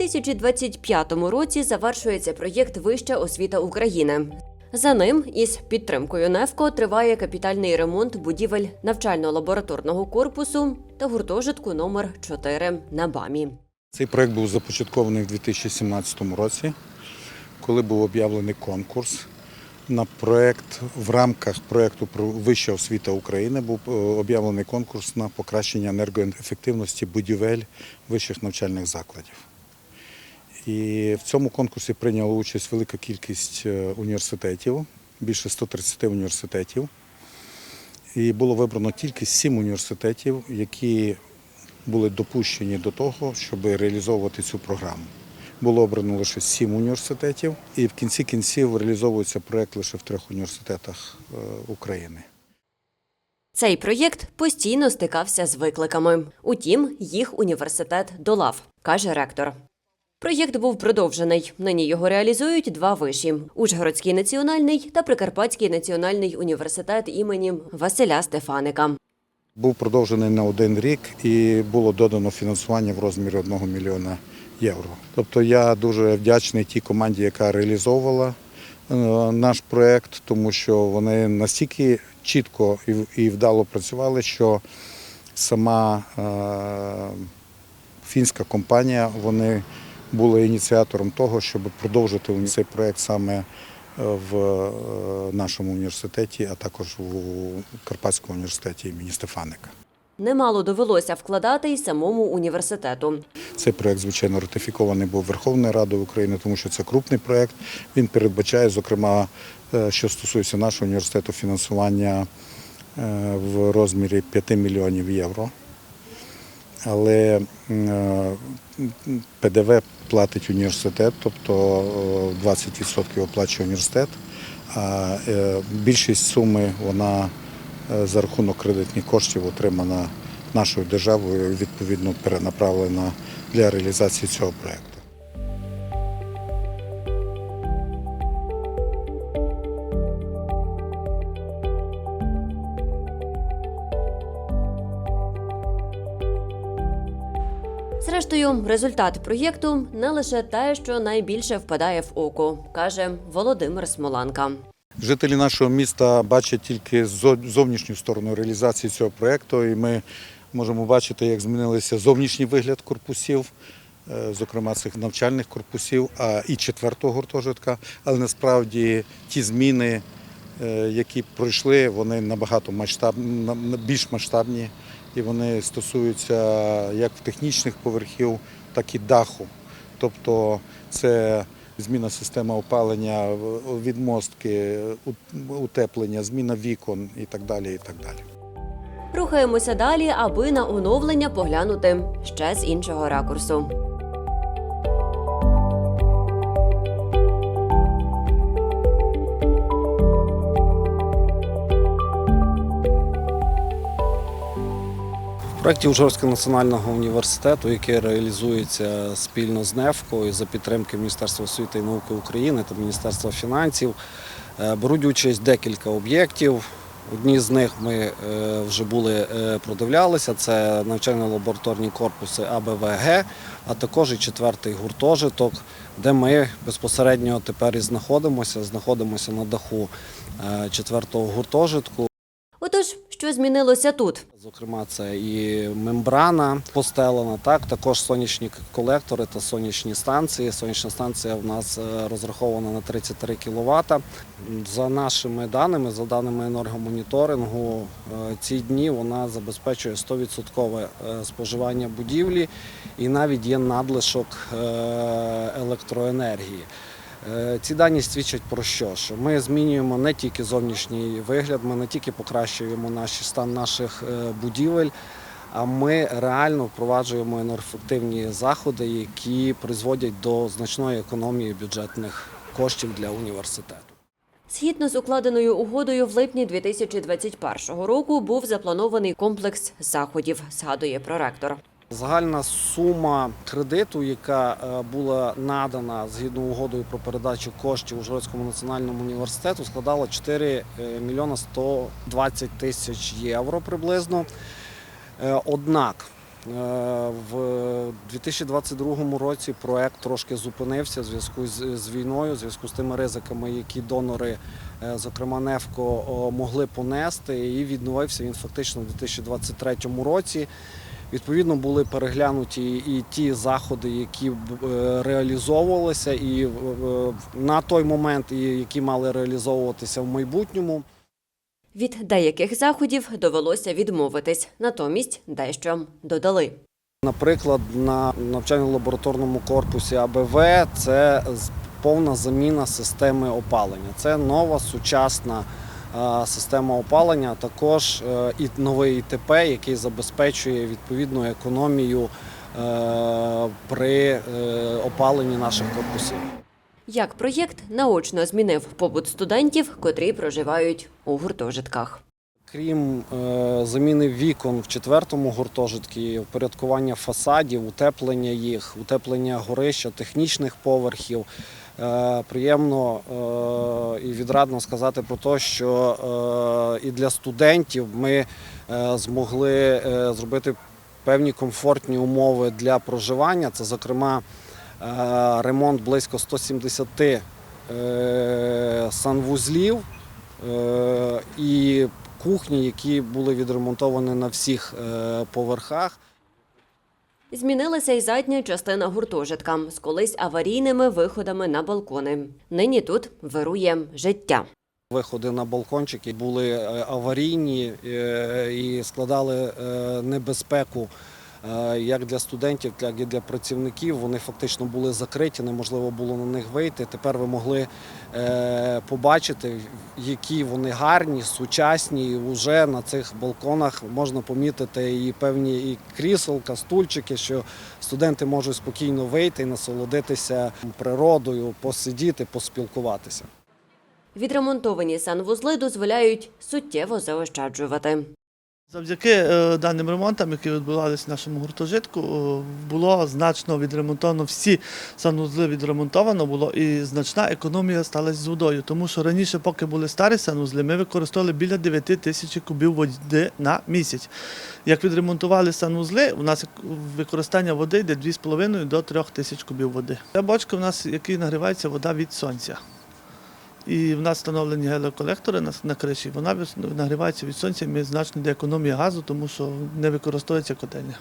2025 році завершується проєкт Вища освіта України. За ним із підтримкою НЕФКО триває капітальний ремонт будівель навчально-лабораторного корпусу та гуртожитку номер 4 на БАМі. Цей проект був започаткований в 2017 році, коли був об'явлений конкурс. На проект в рамках проекту про Вища освіта України був е, об'явлений конкурс на покращення енергоефективності будівель вищих навчальних закладів. І в цьому конкурсі прийняла участь велика кількість е, університетів, більше 130 університетів. І було вибрано тільки сім університетів, які були допущені до того, щоб реалізовувати цю програму. Було обрано лише сім університетів, і в кінці кінців реалізовується проект лише в трьох університетах е, України. Цей проєкт постійно стикався з викликами. Утім, їх університет долав, каже ректор. Проєкт був продовжений. Нині його реалізують два виші: Ужгородський національний та Прикарпатський національний університет імені Василя Стефаника. Був продовжений на один рік і було додано фінансування в розмірі 1 мільйона євро. Тобто я дуже вдячний тій команді, яка реалізовувала е, наш проект, тому що вони настільки чітко і- вдало працювали, що сама е, фінська компанія вони були ініціатором того, щоб продовжити цей проект саме е, в е, нашому університеті, а також у Карпатському університеті імені Стефаника. Немало довелося вкладати й самому університету. Цей проект, звичайно, ратифікований був Верховною Радою України, тому що це крупний проект. Він передбачає, зокрема, е, що стосується нашого університету, фінансування в розмірі 5 мільйонів євро. Але е, ПДВ платить університет, тобто е, 20% оплачує університет, а е, більшість суми вона е, за рахунок кредитних коштів отримана нашою державою, відповідно перенаправлена для реалізації цього проекту. Зрештою, результат проєкту не лише те, що найбільше впадає в око, каже Володимир Смоланка. Жителі нашого міста бачать тільки зовнішню сторону реалізації цього проєкту, і ми можемо бачити, як змінилися зовнішній вигляд корпусів, е, зокрема цих навчальних корпусів, а і четвертого гуртожитка. Але насправді ті зміни, е, які пройшли, вони набагато масштаб, на- на- більш масштабні, і вони стосуються як технічних поверхів, так і даху. Тобто це зміна системи опалення, відмостки, утеплення, зміна вікон і так далі. І так далі. Рухаємося далі, аби на оновлення поглянути ще з іншого ракурсу. В проєкті Ужгородського національного університету, який реалізується спільно з НЕФКО за підтримки Міністерства освіти і науки України та Міністерства фінансів, е, беруть участь декілька об'єктів. Одні з них ми е, вже були е, продивлялися. Це навчально-лабораторні корпуси АБВГ, а також і четвертий гуртожиток, де ми безпосередньо тепер і знаходимося. Знаходимося на даху четвертого гуртожитку. Отож, що змінилося тут? Зокрема, це і мембрана постелена, так також сонячні колектори та сонячні станції. Сонячна станція в нас е, розрахована на 33 кВт. За нашими даними, за даними енергомоніторингу, е, ці дні вона забезпечує 100% е, споживання будівлі і навіть є надлишок електроенергії. Е, Ці дані свідчать про що? Що ми змінюємо не тільки зовнішній вигляд, ми не тільки покращуємо наш стан наших е, будівель, а ми реально впроваджуємо енергоефективні заходи, які призводять до значної економії бюджетних коштів для університету. Згідно з укладеною угодою, в липні 2021 року був запланований комплекс заходів, згадує проректор. Загальна сума кредиту, яка е, була надана згідно угодою про передачу коштів Ужгородському національному університету, складала 4 мільйона 120 тисяч євро приблизно. Е, Однак В 2022 році проект трошки зупинився в зв'язку з, війною, в зв'язку з тими ризиками, які донори, е, зокрема Нефко, могли понести, і відновився він фактично у 2023 році. Відповідно, були переглянуті і ті заходи, які е, реалізовувалися, і е, на той момент, і які мали реалізовуватися в майбутньому. Від деяких заходів довелося відмовитись, натомість дещо додали. Наприклад, на навчально-лабораторному корпусі АБВ це повна заміна системи опалення. Це нова сучасна е, система опалення, також е, і новий ІТП, який забезпечує відповідну економію е, при е, опаленні наших корпусів. Як проєкт наочно змінив побут студентів, котрі проживають у гуртожитках. Крім е, заміни вікон в четвертому гуртожитку, впорядкування фасадів, утеплення їх, утеплення горища, технічних поверхів. Е, приємно е, і відрадно сказати про те, що е, і для студентів ми змогли зробити певні комфортні умови для проживання. Це, зокрема, ремонт близько 170 е, санвузлів і кухні, які були відремонтовані на всіх поверхах. Змінилася й задня частина гуртожитка з колись аварійними виходами на балкони. Нині тут вирує життя. Виходи на балкончики були е, аварійні е, і складали е, небезпеку як для студентів, так і для працівників. Вони фактично були закриті, неможливо було на них вийти. Тепер ви могли е, побачити, які вони гарні, сучасні. І вже на цих балконах можна помітити і певні і кріселка, стульчики, що студенти можуть спокійно вийти і насолодитися природою, посидіти, поспілкуватися. Відремонтовані санвузли дозволяють суттєво заощаджувати. Завдяки е, даним ремонтам, які відбувалися в нашому гуртожитку, е, було значно відремонтовано всі санузли відремонтовано було і значна економія сталася з водою. Тому що раніше, поки були старі санузли, ми використовували біля 9 тисяч кубів води на місяць. Як відремонтували санузли, у нас використання води йде 2,5 до 3 тисяч кубів води. Це бочка у нас, який нагрівається вода від сонця. І в нас встановлені геолоколектори на, криші. Вона нагрівається від сонця, ми значно йде економія газу, тому що не використовується котельня.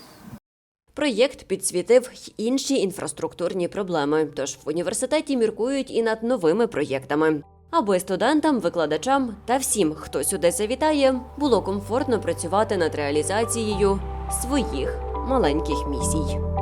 Проєкт підсвітив інші інфраструктурні проблеми. Тож в університеті міркують і над новими проєктами, аби студентам, викладачам та всім, хто сюди завітає, було комфортно працювати над реалізацією своїх маленьких місій.